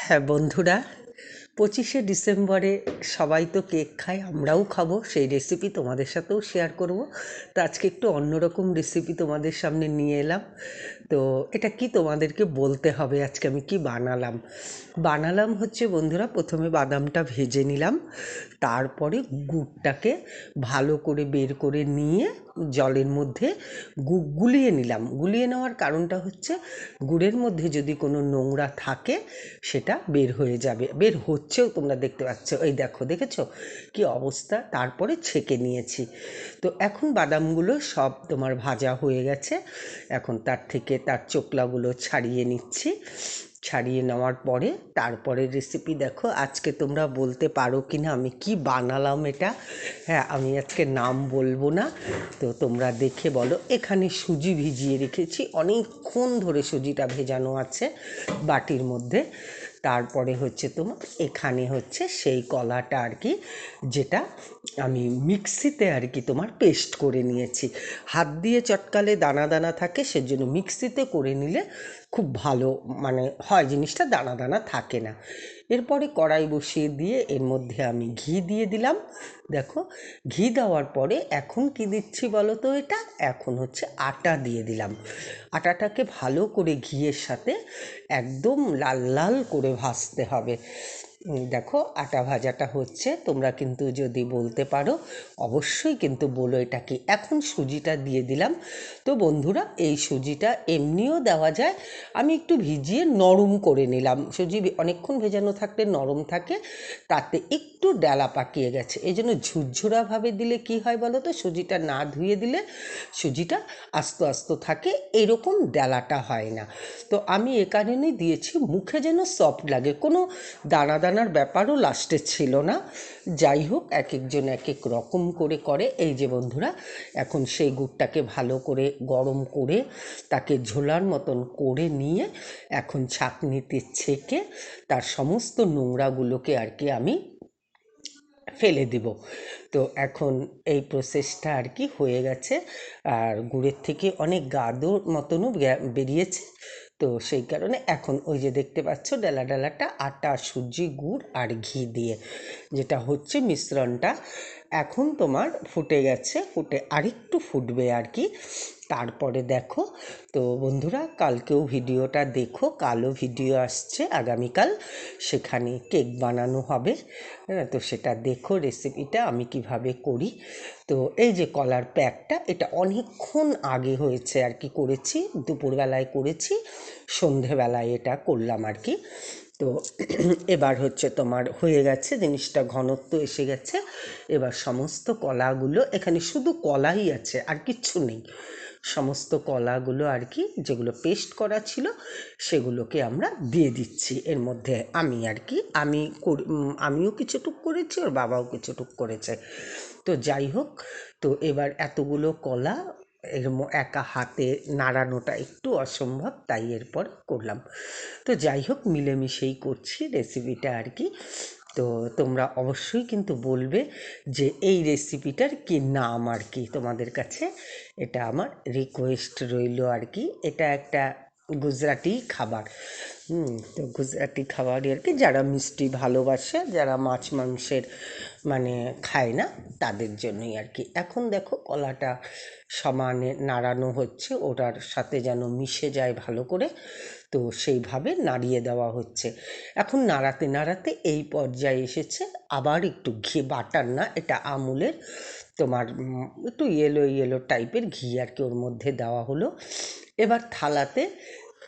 হ্যাঁ বন্ধুরা, পঁচিশে ডিসেম্বরে সবাই তো কেক খায়, আমরাও খাব, সেই রেসিপি তোমাদের সাথেও শেয়ার করব। তো আজকে একটু অন্যরকম রেসিপি তোমাদের সামনে নিয়ে এলাম। তো এটা কি তোমাদেরকে বলতে হবে? আজকে আমি কি বানালাম? বানালাম হচ্ছে বন্ধুরা, প্রথমে বাদামটা ভেজে নিলাম, তারপরে গুড়টাকে ভালো করে বের করে নিয়ে জলের মধ্যে গুলিয়ে নিলাম। গুলিয়ে নেওয়ার কারণটা হচ্ছে গুড়ের মধ্যে যদি কোনো নোংরা থাকে, সেটা বের হয়ে যাবে। বের হচ্ছেও তোমরা দেখতে পাচ্ছ। এই দেখো, দেখেছ? কি অবস্থা? তারপরে ছেঁকে নিয়েছি। তো এখন বাদামগুলো সব তোমার ভাজা হয়ে গেছে। এখন তার থেকে তার চোকলাগুলো ছাড়িয়ে নিচ্ছি। ছাড়িয়ে নেওয়ার পরে তারপরে রেসিপি দেখো, আজকে তোমরা বলতে পারো কি না আমি কি বানালাম এটা? হ্যাঁ আমি আজকে নাম বলব না। তো তোমরা দেখে বলো, এখানে সুজি ভিজিয়ে রেখেছি। অনেকক্ষণ ধরে সুজিটা ভেজানো আছে বাটির মধ্যে। তারপরে হচ্ছে তোমার এখানে হচ্ছে সেই কলাটা আর কি, যেটা আমি মিক্সিতে আর কি তোমার পেস্ট করে নিয়েছি। হাত দিয়ে চটকালে দানা দানা থাকে, সেজন্য মিক্সিতে করে নিলে খুব ভালো মানে হয়, জিনিসটা দানা দানা থাকে না। এরপরে কড়াই বসিয়ে দিয়ে এর মধ্যে আমি ঘি দিয়ে দিলাম। দেখো, ঘি দেওয়ার পরে এখন কি দিচ্ছি বলো তো এটা? এখন হচ্ছে আটা দিয়ে দিলাম। আটাটাকে ভালো করে ঘিয়ের সাথে একদম লাল লাল করে ভাজতে হবে। দেখো আটা ভাজাটা হচ্ছে, তোমরা কিন্তু যদি বলতে পারো, অবশ্যই কিন্তু বলো এটা কি এখন সুজিটা দিয়ে দিলাম। তো বন্ধুরা, এই সুজিটা এমনিও দেওয়া যায়। আমি একটু ভিজিয়ে নরম করে নিলাম। সুজি অনেকক্ষণ ভেজানো থাকলে নরম থাকে, তাতে একটু ডালা পাকিয়ে গেছে। এই জন্য ঝুরঝুরাভাবে দিলে কি হয় বলো তো? সুজিটা না ধুয়ে দিলে সুজিটা আস্ত আস্ত থাকে, এরকম ডালাটা হয় না। তো আমি এ কারণেই দিয়েছি, মুখে যেন সফট লাগে। কোনো দানা দানার ব্যাপারও লাস্টে ছিল না। যাই হোক এক একজন এক এক রকম করে করে। এই যে বন্ধুরা, এখন সেই গুড়টাকে ভালো করে গরম করে তাকে ঝোলার মতন করে নিয়ে এখন ছাঁকনিতে ছেঁকে তার সমস্ত নোংরাগুলোকে আর কি আমি ফেলে দেব। তো এখন এই প্রসেসটা আর কি হয়ে গেছে। আর গুড়ের থেকে অনেক গাদোর মতনও বেরিয়েছে। তো সেই কারণে এখন ওই যে দেখতে পাচ্ছ ডালা ডালাটা আটা, সুজি, গুড় আর ঘি দিয়ে, যেটা হচ্ছে মিশ্রণটা। এখন তোমার ফুটে গেছে, ফুটে আরেকটু ফুটবে আর কি। তারপরে দেখো। তো বন্ধুরা, কালকেও ভিডিওটা দেখো, কালও ভিডিও আসছে, আগামীকাল সেখানে কেক বানানো হবে। হ্যাঁ তো সেটা দেখো রেসিপিটা আমি কীভাবে করি। তো এই যে কলার প্যাকটা, এটা অনেকক্ষণ আগে হয়েছে আর কি করেছি, দুপুরবেলায় করেছি, সন্ধেবেলায় এটা করলাম আর কি। তো এবার হচ্ছে তোমার হয়ে গেছে, জিনিসটা ঘনত্ব এসে গেছে। এবার সমস্ত কলাগুলো, এখানে শুধু কলাই আছে, আর কিচ্ছু নেই। সমস্ত কলাগুলো আর কি যেগুলো পেস্ট করা ছিল, সেগুলোকে আমরা দিয়ে দিচ্ছি। এর মধ্যে আমি আর কি, আমি আমিও কিছুটুক করেছি, ওর বাবাও কিছুটুক করেছে। তো যাই হোক, তো এবার এতগুলো কলা, এর একা হাতে নাড়ানোটা একটু অসম্ভব, তাই এরপর করলাম। তো যাই হোক, মিলেমিশেই করছি রেসিপিটা আর কি। তো তোমরা অবশ্যই কিন্তু বলবে যে এই রেসিপিটার কি নাম আর কি তোমাদের কাছে। এটা আমার রিকোয়েস্ট রইল আর কি। এটা একটা গুজরাটি খাবার। তো গুজরাটি খাবারই আর কি যারা মিষ্টি ভালোবাসে, যারা মাছ মাংসের মানে খায় না, তাদের জন্যই আর কি। এখন দেখো কলাটা সমানে নাড়ানো হচ্ছে, ওটার সাথে যেন মিশে যায় ভালো করে, তো সেইভাবে নাড়িয়ে দেওয়া হচ্ছে। এখন নাড়াতে নাড়াতে এই পর্যায়ে এসেছে, আবার একটু ঘি, বাটার না, এটা আমুলের তোমার একটু ইয়েলো ইয়েলো টাইপের ঘি আর কি ওর মধ্যে দেওয়া হলো। এবার থালাতে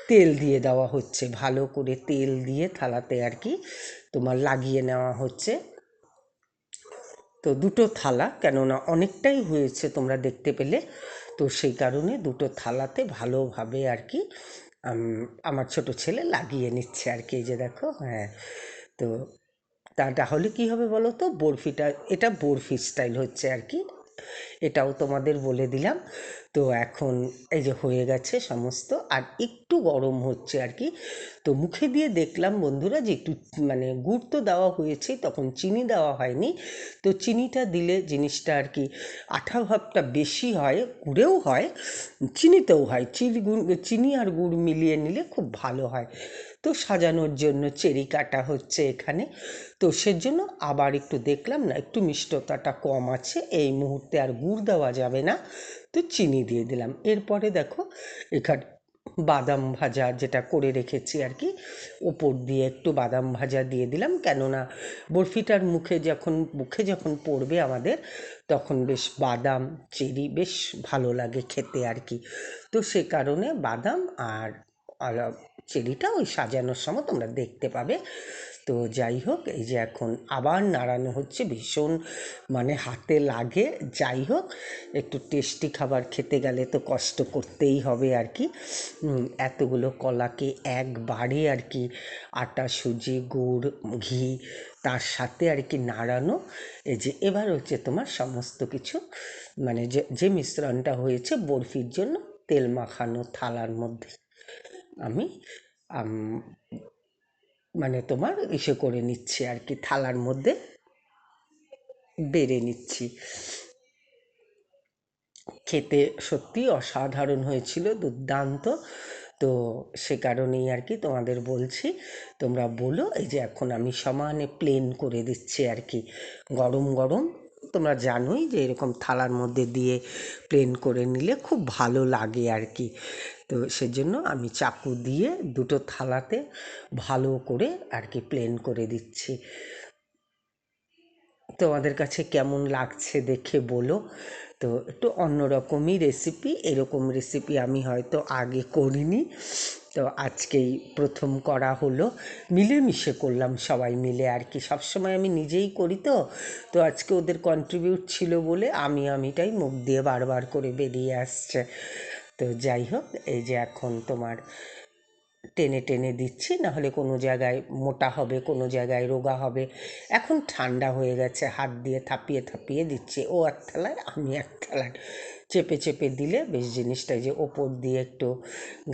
তেল দিয়ে দেওয়া হচ্ছে। ভালো করে তেল দিয়ে থালাতে আর কি তোমার লাগিয়ে নেওয়া হচ্ছে। তো দুটো থালা, কেননা অনেকটাই হয়েছে তোমরা দেখতে পেলে। তো সেই কারণে দুটো থালাতে ভালোভাবে আর কি আমার ছোট ছেলে লাগিয়ে নিচ্ছে আর কি যে দেখো হ্যাঁ। তো তা, তাহলে কি হবে বলো তো? বরফিটা, এটা বরফি স্টাইল হচ্ছে আর কি। এটাও তোমাদের বলে দিলাম। তো এখন এই যে হয়ে গেছে সমস্ত, আর একটু গরম হচ্ছে আর কি। তো মুখে দিয়ে দেখলাম বন্ধুরা যে একটু মানে গুড় তো দেওয়া হয়েছে, তখন চিনি দেওয়া হয়নি। তো চিনিটা দিলে জিনিসটা আর কি আঠা ভাবটা বেশি হয়, গুড়েও হয়, চিনিতেও হয়। চিনি গুড়, চিনি আর গুড় মিলিয়ে নিলে খুব ভালো হয়। তো সাজানোর জন্য চেরি কাটা হচ্ছে এখানে। তো সেজন্য আবার একটু দেখলাম না, একটু মিষ্টতাটা কম আছে, এই মুহূর্তে আর গুড় দেওয়া যাবে না। তো চিনি দিয়ে দিলাম। এরপরে দেখো, এখানে বাদাম ভাজা যেটা করে রেখেছি আর কি, ওপর দিয়ে একটু বাদাম ভাজা দিয়ে দিলাম। কেননা বরফিটার মুখে যখন মুখে যখন পড়বে আমাদের, তখন বেশ বাদাম, চেরি বেশ ভালো লাগে খেতে আর কি। তো সে কারণে বাদাম আর আর চেরিটা ওই সাজানোর সময় তোমরা দেখতে পাবে। তো যাই হোক, এই যে এখন আবার নাড়ানো হচ্ছে, ভীষণ মানে হাতে লাগে। যাই হোক, একটু টেস্টি খাবার খেতে গেলে তো কষ্ট করতেই হবে আর কি। এতগুলো কলাকে একবারে আর কি আটা, সুজি, গুড়, ঘি, তার সাথে আর কি নাড়ানো। এই যে এবার হচ্ছে তোমার সমস্ত কিছু মানে যে যে মিশ্রণটা হয়েছে বরফির জন্য, তেল মাখানো থালার মধ্যে। আমি মানে তোমার ইসে করে নিচ্ছি আর কি, থালার মধ্যে বেড়ে নিচ্ছি। খেতে সত্যি অসাধারণ হয়েছিল, দুর্দান্ত। তো সে কারণেই আর কি তোমাদের বলছি, তোমরা বলো, এই যে এখন আমি সমানে প্লেন করে দিচ্ছি আর কি, গরম গরম। তোমরা জানোই যে এরকম থালার মধ্যে দিয়ে প্লেন করে নিলে খুব ভালো লাগে আর কি। তো সেজন্য আমি চাকু দিয়ে দুটো থালাতে ভালো করে আর কি প্লেন করে দিচ্ছি। তোমাদের কাছে কেমন লাগছে দেখে বলো। তো একটু অন্যরকমই রেসিপি এরকম রেসিপি আমি হয়তো আগে করিনি। তো আজকেই প্রথম করা হলো। মিলেমিশে করলাম সবাই মিলে আর কি। সবসময় আমি নিজেই করি তো। তো আজকে ওদের কন্ট্রিবিউট ছিল বলে আমি, আমিটাই মুখ দিয়ে বারবার করে বেরিয়ে আসছে। তো যাই হোক, এই যে এখন তোমার টেনে টেনে দিচ্ছি, নাহলে কোনো জায়গায় মোটা হবে, কোনো জায়গায় রোগা হবে। এখন ঠান্ডা হয়ে গেছে, হাত দিয়ে থাপিয়ে থাপিয়ে দিচ্ছি। ও এক থালায় আমি এক থালায় চেপে চেপে দিলে বেশ জিনিসটা যে ওপর দিয়ে একটু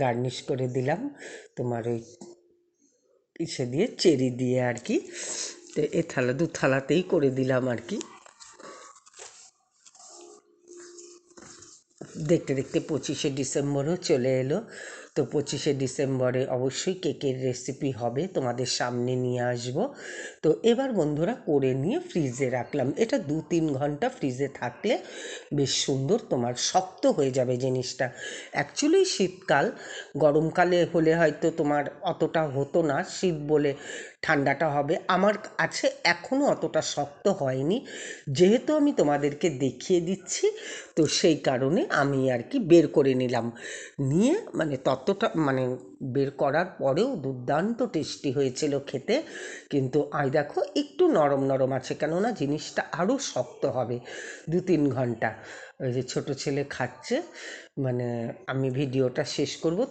গার্নিশ করে দিলাম, তোমার ওই ইসে দিয়ে চেরি দিয়ে আর কি। তো এ থালা, দু থালাতেই করে দিলাম আর কি। দেখতে দেখতে পঁচিশে ডিসেম্বরও চলে এলো। তো পঁচিশে ডিসেম্বরে অবশ্যই কেকের রেসিপি হবে, তোমাদের সামনে নিয়ে আসব। তো এবার বন্ধুরা করে নিয়ে ফ্রিজে রাখলাম। এটা দু তিন ঘণ্টা ফ্রিজে থাকলে বেশ সুন্দর, তোমার শক্ত হয়ে যাবে জিনিসটা। অ্যাকচুয়ালি শীতকাল, গরমকালে হলে হয়তো তোমার অতটা হতো না, শীত বলে ঠান্ডাটা হবে। আমার আছে এখনও অতটা শক্ত হয়নি। যেহেতু আমি তোমাদেরকে দেখিয়ে দিচ্ছি, তো সেই কারণে আমি আর কি বের করে নিলাম। নিয়ে মানে ততটা মানে বের করার পরেও দুর্দান্ত টেস্টি হয়েছিল খেতে। কিন্তু আই দেখো, একটু নরম নরম আছে কেননা জিনিসটা আরও শক্ত হবে দু তিন ঘণ্টা। ওই যে ছোটো ছেলে খাচ্ছে মানে আমি ভিডিওটা শেষ করব। তো